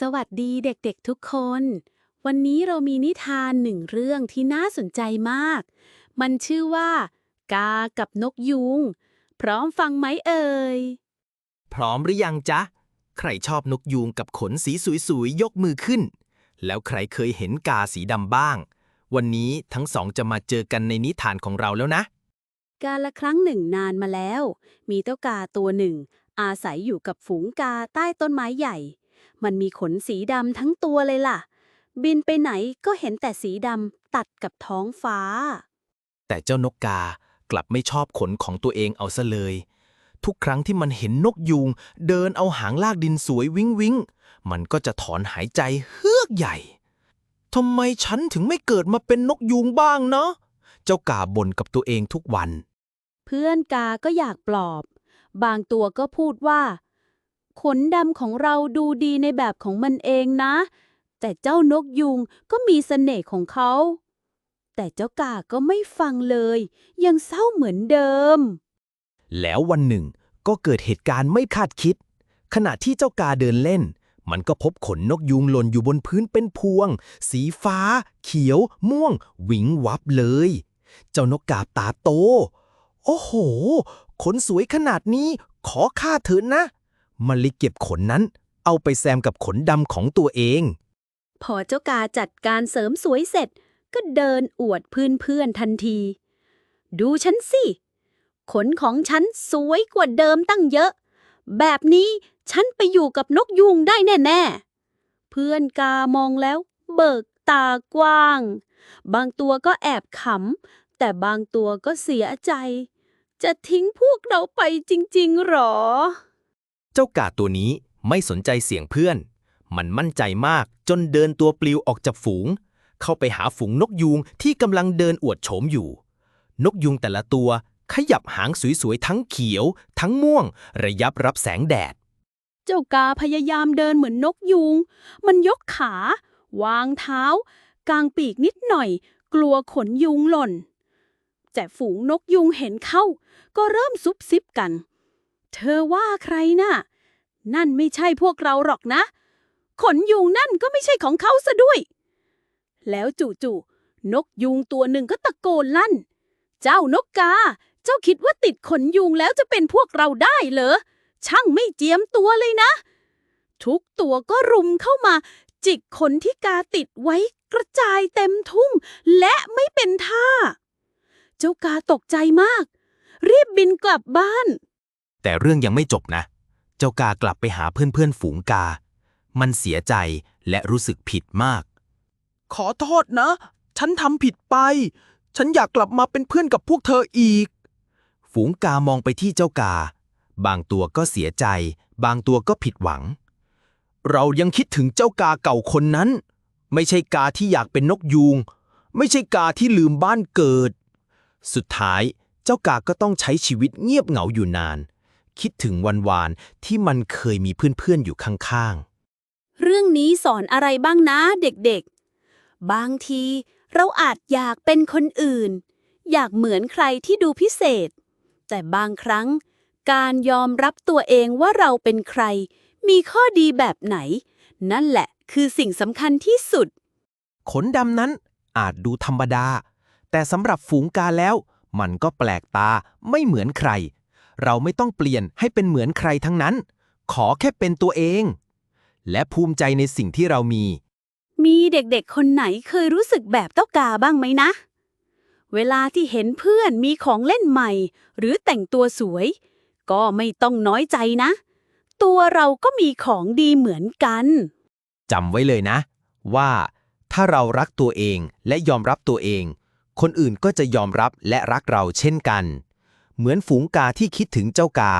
สวัสดีเด็กๆทุกคน วันนี้เรามีนิทานหนึ่งเรื่องที่น่าสนใจมาก มันชื่อว่า กากับนกยุง พร้อมฟังไหมเอ่ย พร้อมหรือยังจ๊ะ ใครชอบนกยูงกับขนสีสวยๆ ยกมือขึ้น แล้วใครเคยเห็นกาสีดำบ้าง วันนี้ทั้งสองจะมาเจอกันในนิทานของเราแล้วนะ กาละครั้งหนึ่งนานมาแล้ว มีเจ้ากาตัวหนึ่ง อาศัยอยู่กับฝูงกาใต้ต้นไม้ใหญ่ มันมีขนสีดำทั้งตัวเลยล่ะ บินไปไหนก็เห็นแต่สีดำตัดกับท้องฟ้า แต่เจ้านกกากลับไม่ชอบขนของตัวเองเอาซะเลย ทุกครั้งที่มันเห็นนกยูงเดินเอาหางลากดินสวยวิงวิงมันก็จะถอนหายใจเฮือกใหญ่ทำไมฉันถึงไม่เกิดมาเป็นนกยูงบ้างเนาะเจ้ากาบ่นกับตัวเองทุกวัน เพื่อนกาก็อยากปลอบ บางตัวก็พูดว่า ขนดำของเราดูดีในแบบของมันเองนะ แต่เจ้านกยุงก็มีเสน่ห์ของเขา แต่เจ้ากาก็ไม่ฟังเลย ยังเศร้าเหมือนเดิม แล้ววันหนึ่งก็เกิดเหตุการณ์ไม่คาดคิด ขณะที่เจ้ากาเดินเล่น มันก็พบขนนกยูงหล่นอยู่บนพื้นเป็นพวง สีฟ้า เขียว ม่วง หวิงวับเลย เจ้านกกาบตาโต โอ้โห ขนสวยขนาดนี้ขอค่าเถอะนะ มันเลยเก็บขนนั้น เอาไปแซมกับขนดำของตัวเอง พอเจ้ากาจัดการเสริมสวยเสร็จ ก็เดินอวดเพื่อนๆทันที ดูฉันสิ ขนของฉันสวยกว่าเดิมตั้งเยอะ แบบนี้ฉันไปอยู่กับนกยุงได้แน่ ๆ เพื่อนกามองแล้ว เบิกตากว้าง บางตัวก็แอบขำ แต่บางตัวก็เสียใจ จะทิ้งพวกเราไปจริง ๆ หรอ จ้ากาตัวนี้ไม่สนใจเสียงเพื่อน มันมั่นใจมากจนเดินตัวปลิวออกจากฝูง เข้าไปหาฝูงนกยูงที่กำลังเดินอวดโฉมอยู่ นกยูงแต่ละตัวขยับหางสวยๆ ทั้งเขียว ทั้งม่วง ระยับรับแสงแดด เจ้ากาพยายามเดินเหมือนนกยูง มันยกขา วางเท้า กางปีกนิดหน่อย กลัวขนยุงหล่น แต่ฝูงนกยุงเห็นเข้า ก็เริ่มซุบซิบกัน เธอว่าใครน่ะ นั่นไม่ใช่พวกเราหรอกนะ ขนยุงนั่นก็ไม่ใช่ของเขาซะด้วย แล้วจู่ๆนกยุงตัวหนึ่งก็ตะโกนลั่น เจ้านกกา เจ้าคิดว่าติดขนยุงแล้วจะเป็นพวกเราได้เหรอ ช่างไม่เจียมตัวเลยนะ ทุกตัวก็รุมเข้ามา จิกขนที่กาติดไว้กระจายเต็มทุ่ง และไม่เป็นท่า เจ้ากาตกใจมาก รีบบินกลับบ้าน แต่เรื่องยังไม่จบนะ เจ้ากากลับไปหาเพื่อนๆฝูงกา มันเสียใจและรู้สึกผิดมาก ขอโทษนะ ฉันทำผิดไป ฉันอยากกลับมาเป็นเพื่อนกับพวกเธออีก ฝูงกามองไปที่เจ้ากา บางตัวก็เสียใจ บางตัวก็ผิดหวัง เรายังคิดถึงเจ้ากาเก่าคนนั้น ไม่ใช่กาที่อยากเป็นนกยูง ไม่ใช่กาที่ลืมบ้านเกิด สุดท้ายเจ้ากาก็ต้องใช้ชีวิตเงียบเหงาอยู่นาน คิดถึงวันวานๆที่มันเคยมีเพื่อนๆอยู่ข้างๆ เรื่องนี้สอนอะไรบ้างนะเด็กๆ บางทีเราอาจอยากเป็นคนอื่น อยากเหมือนใครที่ดูพิเศษ แต่บางครั้ง การยอมรับตัวเองว่าเราเป็นใคร มีข้อดีแบบไหน นั่นแหละคือสิ่งสำคัญที่สุด ขนดำนั้นอาจดูธรรมดา แต่สำหรับฝูงกาแล้ว มันก็แปลกตาไม่เหมือนใคร เราไม่ต้องเปลี่ยนให้เป็นเหมือนใครทั้งนั้น ขอแค่เป็นตัวเอง และภูมิใจในสิ่งที่เรามี มีเด็กๆ คนไหนเคยรู้สึกแบบเต้ากาบ้างไหมนะ เวลาที่เห็นเพื่อนมีของเล่นใหม่ หรือแต่งตัวสวย ก็ไม่ต้องน้อยใจนะ ตัวเราก็มีของดีเหมือนกันจำไว้เลยนะ ว่า ถ้าเรารักตัวเองและยอมรับตัวเอง คนอื่นก็จะยอมรับและรักเราเช่นกัน เหมือนฝูงกาที่คิดถึงเจ้ากา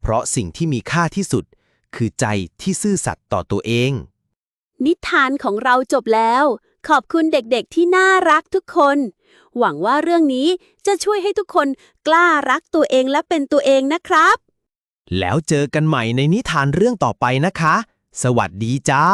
เพราะสิ่งที่มีค่าที่สุด คือใจที่ซื่อสัตย์ต่อตัวเอง นิทานของเราจบแล้ว ขอบคุณเด็กๆที่น่ารักทุกคน หวังว่าเรื่องนี้จะช่วยให้ทุกคนกล้ารักตัวเองและเป็นตัวเองนะครับ แล้วเจอกันใหม่ในนิทานเรื่องต่อไปนะคะ สวัสดีจ้า